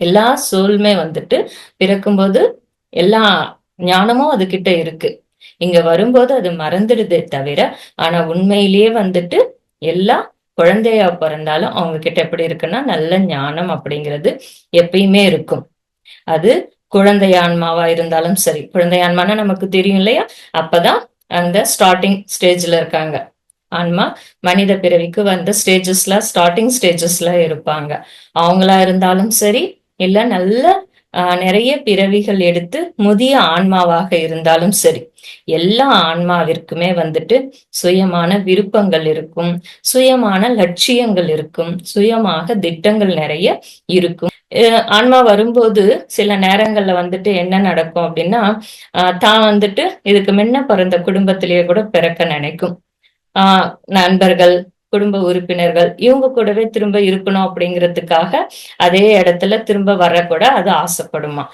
எல்லா சூழ்மே வந்துட்டு பிறக்கும்போது எல்லா ஞானமும் அது கிட்ட இருக்கு. இங்க வரும்போது அது மறந்துடுதே தவிர ஆனா உண்மையிலேயே வந்துட்டு எல்லா குழந்தையா பிறந்தாலும் அவங்க கிட்ட எப்படி இருக்குன்னா நல்ல ஞானம் அப்படிங்கிறது எப்பயுமே இருக்கும். அது குழந்தையான்மாவா இருந்தாலும் சரி குழந்தையான்மானா நமக்கு தெரியும் இல்லையா? அப்பதான் அந்த ஸ்டார்டிங் ஸ்டேஜ்ல இருக்காங்க. ஆன்மா மனித பிறவிக்கு வந்த ஸ்டேஜஸ்ல ஸ்டார்டிங் ஸ்டேஜஸ்ல இருப்பாங்க. அவங்களா இருந்தாலும் சரி இல்ல நல்ல ஆஹ், நிறைய பிறவிகள் எடுத்து முதிய ஆன்மாவாக இருந்தாலும் சரி. எல்லா ஆன்மாவிற்குமே வந்துட்டு சுயமான விருப்பங்கள் இருக்கும் சுயமான லட்சியங்கள் இருக்கும் சுயமாக திட்டங்கள் நிறைய இருக்கும். ஆன்மா வரும்போது சில நேரங்கள்ல வந்துட்டு என்ன நடக்கும் அப்படின்னா ஆஹ் தான் வந்துட்டு இதுக்கு முன்ன பிறந்த குடும்பத்திலேயே கூட பிறக்க நினைக்கும். ஆஹ் நண்பர்கள் குடும்ப உறுப்பினர்கள் இவங்க கூடவே திரும்ப இருக்கணும் அப்படிங்கிறதுக்காக அதே இடத்துல திரும்ப வர கூட அது ஆசைப்படுமா?